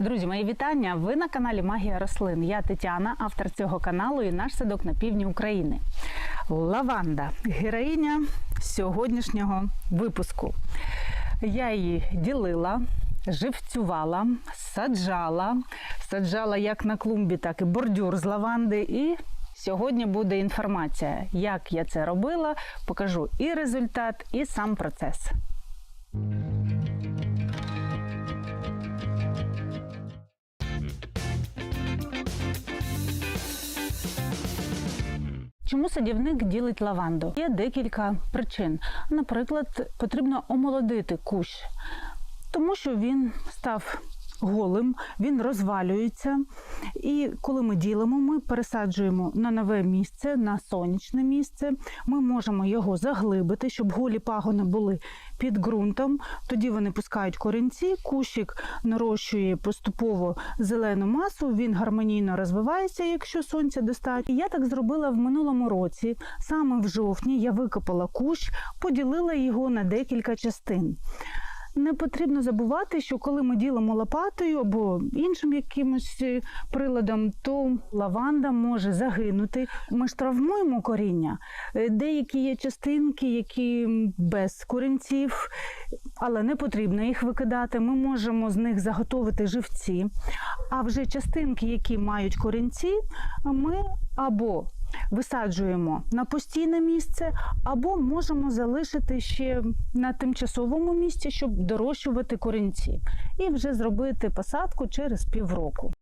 Друзі, мої вітання! Ви на каналі Магія рослин. Я Тетяна, автор цього каналу і наш садок на півдні України. Лаванда героїня сьогоднішнього випуску. Я її ділила, живцювала, саджала, саджала як на клумбі, так і бордюр з лаванди. І сьогодні буде інформація, як я це робила. Покажу і результат, і сам процес. Чому садівник ділить лаванду? Є декілька причин. Наприклад, потрібно омолодити кущ, тому що він став голим, він розвалюється. І коли ми ділимо, ми пересаджуємо на нове місце, на сонячне місце. Ми можемо його заглибити, щоб голі пагони були під ґрунтом. Тоді вони пускають корінці, кущик нарощує поступово зелену масу, він гармонійно розвивається, якщо сонця достатньо. І я так зробила в минулому році. Саме в жовтні я викопала кущ, поділила його на декілька частин. Не потрібно забувати, що коли ми ділимо лопатою або іншим якимось е, приладом, то лаванда може загинути. Ми ж травмуємо коріння. Е, Деякі є частинки, які без корінців, але не потрібно їх викидати. Ми можемо з них заготовити живці. А вже частинки, які мають корінці, ми або висаджуємо на постійне місце, або можемо залишити ще на тимчасовому місці, щоб дорощувати корінці, і вже зробити посадку через півроку.